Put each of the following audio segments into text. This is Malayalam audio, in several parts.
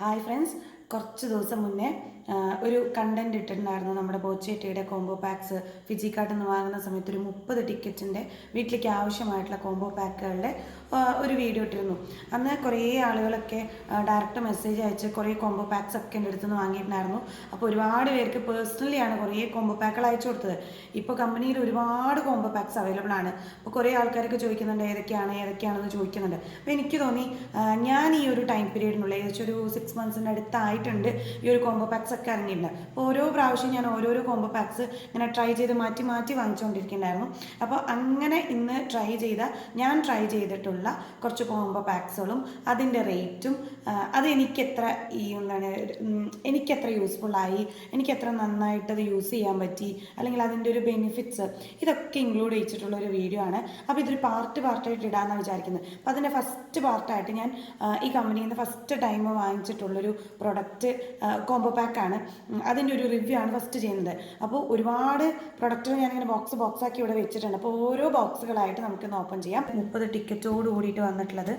ഹായ് ഫ്രണ്ട്സ് കുറച്ച് ദിവസം മുന്നേ ഒരു കണ്ടന്റ് ഇട്ടിട്ടുണ്ടായിരുന്നു. നമ്മുടെ ബോച്ചേട്ടയുടെ കോംബോ പാക്സ് ഫിജിക്കാട്ടിൽ നിന്ന് വാങ്ങുന്ന സമയത്ത് ഒരു മുപ്പത് ടിക്കറ്റിന്റെ വീട്ടിലേക്ക് ആവശ്യമായിട്ടുള്ള കോംബോ പാക്കുകളുടെ ഒരു വീഡിയോ ഇട്ടിരുന്നു. അന്ന് കുറേ ആളുകളൊക്കെ ഡയറക്റ്റ് മെസ്സേജ് അയച്ച് കുറേ കോംബോ പാക്സ് ഒക്കെ എന്റെ അടുത്തുനിന്ന് വാങ്ങിയിട്ടുണ്ടായിരുന്നു. അപ്പോൾ ഒരുപാട് പേർക്ക് പേഴ്സണലിയാണ് കുറേ കോംബോ പാക്കുകൾ അയച്ചു കൊടുത്തത്. ഇപ്പോൾ കമ്പനിയിൽ ഒരുപാട് കോംബോ പാക്സ് അവൈലബിൾ ആണ്. അപ്പോൾ കുറേ ആൾക്കാരൊക്കെ ചോദിക്കുന്നുണ്ട് ഏതൊക്കെയാണ് ഏതൊക്കെയാണെന്ന് ചോദിക്കുന്നുണ്ട്. അപ്പോൾ എനിക്ക് തോന്നി ഞാൻ ഈ ഒരു ടൈം പീരീഡിനുള്ളിൽ ഏകദേശം ഒരു സിക്സ് മന്ത്സിന്റെ അടുത്തായിട്ടുണ്ട്. ഈ ഒരു കോംബോ പാക്സ് ഒക്കെ ഇറങ്ങിയിട്ടുണ്ട്. അപ്പോൾ ഓരോ പ്രാവശ്യം ഞാൻ ഓരോരോ കോംബോ പാക്സ് ഇങ്ങനെ ട്രൈ ചെയ്ത് മാറ്റി മാറ്റി വാങ്ങിച്ചുകൊണ്ടിരിക്കുന്നുണ്ടായിരുന്നു അപ്പോൾ അങ്ങനെ ഇന്ന് ട്രൈ ചെയ്ത ഞാൻ ട്രൈ ചെയ്തിട്ടുള്ള കുറച്ച് കോംബോ പാക്സുകളും അതിന്റെ റേറ്റും അത് എനിക്കെത്ര ഈ എന്താണ് എനിക്കെത്ര യൂസ്ഫുള്ളായി എനിക്കെത്ര നന്നായിട്ട് അത് യൂസ് ചെയ്യാൻ പറ്റി അല്ലെങ്കിൽ അതിന്റെ ഒരു ബെനിഫിറ്റ്സ് ഇതൊക്കെ ഇൻക്ലൂഡ് ചെയ്തിട്ടുള്ള ഒരു വീഡിയോ ആണ്. അപ്പോൾ ഇതൊരു പാർട്ട് പാർട്ടായിട്ട് ഇടാമെന്നാണ് വിചാരിക്കുന്നത്. അപ്പോൾ അതിന്റെ ഫസ്റ്റ് പാർട്ടായിട്ട് ഞാൻ ഈ കമ്പനിയിൽ നിന്ന് ഫസ്റ്റ് ടൈം വാങ്ങിച്ചിട്ടുള്ളൊരു പ്രൊഡക്റ്റ് കോംബോ പാക്കാണ് അതിന്റെ ഒരു റിവ്യൂ ആണ് ഫസ്റ്റ് ചെയ്യുന്നത്. അപ്പോൾ ഒരുപാട് പ്രൊഡക്റ്റുകൾ ഞാനിങ്ങനെ ബോക്സ് ബോക്സ് ആക്കി ഇവിടെ വെച്ചിട്ടുണ്ട്. അപ്പോൾ ഓരോ ബോക്സുകളായിട്ട് നമുക്കിന്ന് ഓപ്പൺ ചെയ്യാം. മുപ്പത് ടിക്കറ്റോട് കൂടിയിട്ട് വന്നിട്ടുള്ളത്.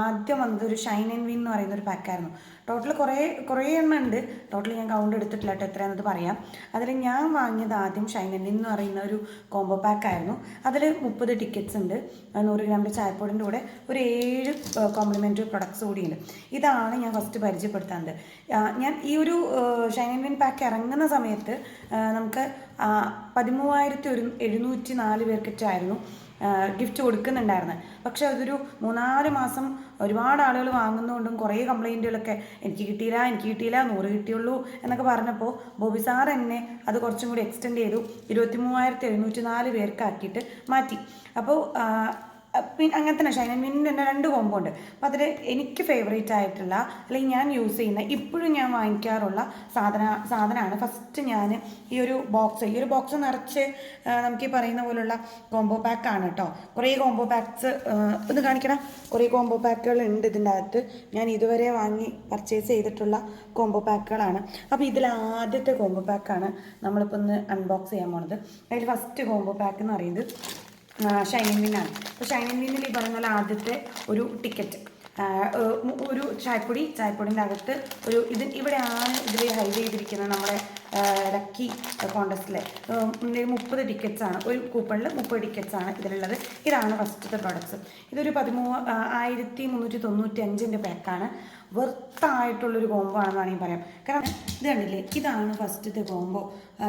ആദ്യം വന്നത് ഒരു ഷൈൻ ആൻഡ് വിൻ എന്ന് പറയുന്ന ഒരു പാക്കായിരുന്നു ടോട്ടൽ കുറേ കുറേ എണ്ണം ഉണ്ട്. ടോട്ടൽ ഞാൻ കൗണ്ട് എടുത്തിട്ടില്ല കേട്ടോ എത്രയാണെന്നത് പറയാം. അതിൽ ഞാൻ വാങ്ങിയത് ആദ്യം ഷൈൻ ആൻഡ് വിൻ എന്ന് പറയുന്ന ഒരു കോംബോ പാക്കായിരുന്നു അതിൽ മുപ്പത് ടിക്കറ്റ്സ് ഉണ്ട്. നൂറ് ഗ്രാമിന്റെ ചായപ്പൊടിന്റെ കൂടെ ഒരു ഏഴ് കോംപ്ലിമെന്ററി പ്രൊഡക്ട്സ് കൂടിയുണ്ട്. ഇതാണ് ഞാൻ ഫസ്റ്റ് ആ, ഞാൻ ഈ ഒരു ഷൈൻ ആൻഡ് വിൻ പാക്ക് ഇറങ്ങുന്ന സമയത്ത് നമുക്ക് പതിമൂവായിരത്തി ഒരു എഴുന്നൂറ്റി നാല് പേർക്കിട്ടായിരുന്നു ഗിഫ്റ്റ് കൊടുക്കുന്നുണ്ടായിരുന്നത് പക്ഷെ അതൊരു മൂന്നാൽ മാസം ഒരുപാട് ആളുകൾ വാങ്ങുന്നതുകൊണ്ടും കുറേ കംപ്ലൈന്റുകളൊക്കെ എനിക്ക് കിട്ടിയില്ല എനിക്ക് കിട്ടിയില്ല നൂറ് കിട്ടിയുള്ളൂ എന്നൊക്കെ പറഞ്ഞപ്പോൾ ബോബി സാർ എന്നെ അത് കുറച്ചും കൂടി എക്സ്റ്റെൻഡ് ചെയ്തു. ഇരുപത്തി മൂവായിരത്തി എഴുന്നൂറ്റി നാല് പേർക്കാക്കിയിട്ട് മാറ്റി. അപ്പോൾ പിന്നെ അങ്ങനെ തന്നെ ഷൈൻ ആൻഡ് വിന്നിന്റെ തന്നെ രണ്ട് കോമ്പോ ഉണ്ട്. അപ്പോൾ അതിൽ എനിക്ക് ഫേവറേറ്റ് ആയിട്ടുള്ള അല്ലെങ്കിൽ ഞാൻ യൂസ് ചെയ്യുന്ന ഇപ്പോഴും ഞാൻ വാങ്ങിക്കാറുള്ള സാധന സാധനമാണ്. ഫസ്റ്റ് ഞാൻ ഈ ഒരു ബോക്സ് ഈ ഒരു ബോക്സ് നിറച്ച് നമുക്ക് ഈ പറയുന്ന പോലുള്ള കോംബോ പാക്കാണ് കേട്ടോ കുറേ കോംബോ പാക്സ് ഒന്ന് കാണിക്കണം കുറേ കോംബോ പാക്കുകൾ ഉണ്ട് ഇതിന്റെ അകത്ത്. ഞാൻ ഇതുവരെ വാങ്ങി പർച്ചേസ് ചെയ്തിട്ടുള്ള കോംബോ പാക്കുകളാണ് അപ്പോൾ ഇതിൽ ആദ്യത്തെ കോംബോ പാക്കാണ് നമ്മളിപ്പോൾ ഒന്ന് അൺബോക്സ് ചെയ്യാൻ പോണത്. അതിൽ ഫസ്റ്റ് കോംബോ പാക്ക് എന്ന് പറയുന്നത് ഷൈനിങ് വിന്നാണ് അപ്പോൾ ഷൈനിങ് വിന്നിൽ ഈ പറഞ്ഞ പോലെ ആദ്യത്തെ ഒരു ടിക്കറ്റ് ഒരു ചായപ്പൊടി ചായപ്പൊടിന്റെ അകത്ത് ഒരു ഇത് ഇവിടെയാണ് ഇതിൽ ഹൈഡ് ചെയ്തിരിക്കുന്നത് നമ്മുടെ ലക്കി കോണ്ടസ്റ്റിലെ മുപ്പത് ടിക്കറ്റ്സ് ആണ്. ഒരു കൂപ്പണിൽ മുപ്പത് ടിക്കറ്റ്സ് ആണ് ഇതിലുള്ളത്. ഇതാണ് ഫസ്റ്റത്തെ പ്രോഡക്റ്റ്സ് ഇതൊരു പതിമൂ ആയിരത്തി മുന്നൂറ്റി തൊണ്ണൂറ്റി അഞ്ചിന്റെ പാക്കാണ് വെർത്തായിട്ടുള്ളൊരു കോംബോ ആണെന്ന് വേണമെങ്കിൽ പറയാം. കാരണം ഇത് കണ്ടില്ലേ? ഇതാണ് ഫസ്റ്റത്തെ കോംബോ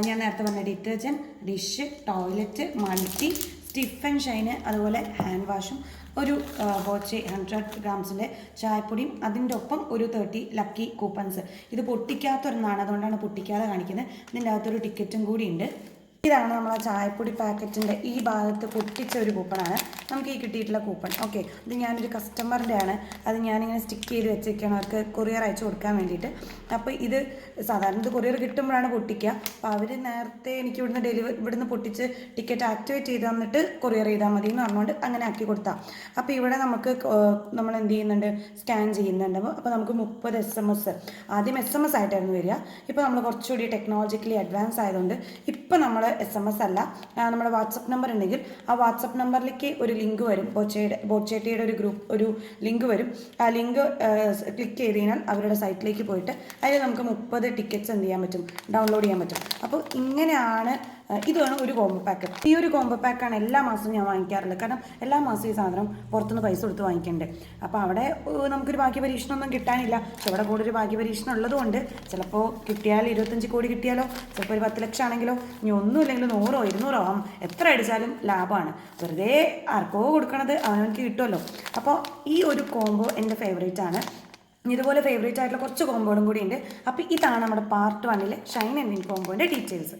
ഞാൻ നേരത്തെ പറഞ്ഞ detergent dish toilet multi stiff and shine അതുപോലെ ഹാൻഡ് വാഷും ഒരു ബോച്ചെ ഹൺഡ്രഡ് ഗ്രാംസിന്റെ ചായപ്പൊടിയും അതിന്റെ ഒപ്പം ഒരു തേർട്ടി ലക്കി കൂപ്പൺസ് ഇത് പൊട്ടിക്കാത്തൊരെണ്ണമാണ് അതുകൊണ്ടാണ് പൊട്ടിക്കാതെ കാണിക്കുന്നത്. ഇതിന്റെ അകത്തൊരു ടിക്കറ്റും കൂടി ഉണ്ട് ഇതാണ് നമ്മൾ ആ ചായപ്പൊടി പാക്കറ്റിന്റെ ഈ ഭാഗത്ത് പൊട്ടിച്ച ഒരു കൂപ്പണാണ്. നമുക്ക് ഈ കിട്ടിയിട്ടുള്ള കൂപ്പൺ. ഓക്കെ. ഇത് ഞാനൊരു കസ്റ്റമറിന്റെ ആണ്. അത് ഞാനിങ്ങനെ സ്റ്റിക്ക് ചെയ്ത് വെച്ചേക്കാണ്. അവർക്ക് കൊറിയർ അയച്ചു കൊടുക്കാൻ വേണ്ടിയിട്ട്. അപ്പോൾ ഇത് സാധാരണ ഇത് കൊറിയർ കിട്ടുമ്പോഴാണ് പൊട്ടിക്കുക. അപ്പോൾ അവർ നേരത്തെ എനിക്ക് ഇവിടുന്ന് ഡെലിവർ ഇവിടുന്ന് പൊട്ടിച്ച് ടിക്കറ്റ് ആക്ടിവേറ്റ് ചെയ്ത് തന്നിട്ട് കൊറിയർ ചെയ്താൽ മതി എന്ന് പറഞ്ഞുകൊണ്ട് അങ്ങനെ ആക്കി കൊടുത്താൽ അപ്പോൾ ഇവിടെ നമുക്ക് നമ്മൾ എന്ത് ചെയ്യുന്നുണ്ട്? സ്കാൻ ചെയ്യുന്നുണ്ട്. അപ്പോൾ നമുക്ക് മുപ്പത് എസ് എം എസ് ആദ്യം എസ് എം എസ് ആയിട്ടായിരുന്നു വരിക. ഇപ്പോൾ നമ്മൾ കുറച്ചുകൂടി ടെക്നോളജിക്കലി അഡ്വാൻസ് ആയതുകൊണ്ട് ഇപ്പോൾ നമ്മൾ എസ് എം എസ് അല്ല നമ്മുടെ വാട്സപ്പ് നമ്പർ ഉണ്ടെങ്കിൽ ആ വാട്സപ്പ് നമ്പറിലേക്ക് ഒരു ലിങ്ക് വരും. ബോച്ചയുടെ ബോച്ചേട്ടിയുടെ ഒരു ഗ്രൂപ്പ് ഒരു ലിങ്ക് വരും. ആ ലിങ്ക് ക്ലിക്ക് ചെയ്ത് കഴിഞ്ഞാൽ അവരുടെ സൈറ്റിലേക്ക് പോയിട്ട് അതിൽ നമുക്ക് മുപ്പത് ടിക്കറ്റ്സ് എന്ത് ചെയ്യാൻ പറ്റും? ഡൗൺലോഡ് ചെയ്യാൻ പറ്റും. അപ്പോൾ ഇങ്ങനെയാണ് ഇതാണ് ഒരു കോംബോ പാക്ക് ഈ ഒരു കോംബോ പാക്കാണ് എല്ലാ മാസവും ഞാൻ വാങ്ങിക്കാറുള്ളത്. കാരണം എല്ലാ മാസവും ഈ സാധനം പുറത്തുനിന്ന് പൈസ കൊടുത്ത് വാങ്ങിക്കേണ്ടത് അപ്പോൾ അവിടെ നമുക്കൊരു ഭാഗ്യ പരീക്ഷണമൊന്നും കിട്ടാനില്ല. പക്ഷെ ഇവിടെ കൂടെ ഒരു ഭാഗ്യ പരീക്ഷണം ഉള്ളതുകൊണ്ട് ചിലപ്പോൾ കിട്ടിയാൽ ഇരുപത്തഞ്ച് കോടി കിട്ടിയാലോ ചിലപ്പോൾ ഒരു പത്ത് ലക്ഷം ആണെങ്കിലോ ഇനി ഒന്നുമില്ലെങ്കിലും നൂറോ ഇരുന്നൂറോ ആവും. എത്ര അടിച്ചാലും ലാഭമാണ്. വെറുതെ ആർക്കോ കൊടുക്കണത് അവനവനക്ക് കിട്ടുമല്ലോ. അപ്പോൾ ഈ ഒരു കോംബോ എന്റെ ഫേവറേറ്റ് ആണ്. ഇതുപോലെ ഫേവറേറ്റ് ആയിട്ടുള്ള കുറച്ച് കോമ്പോകളും കൂടി ഉണ്ട്. അപ്പോൾ ഇതാണ് നമ്മുടെ പാർട്ട് വണ്ണിലെ ഷൈൻ ആൻഡ് വിൻ കോമ്പോന്റെ ഡീറ്റെയിൽസ്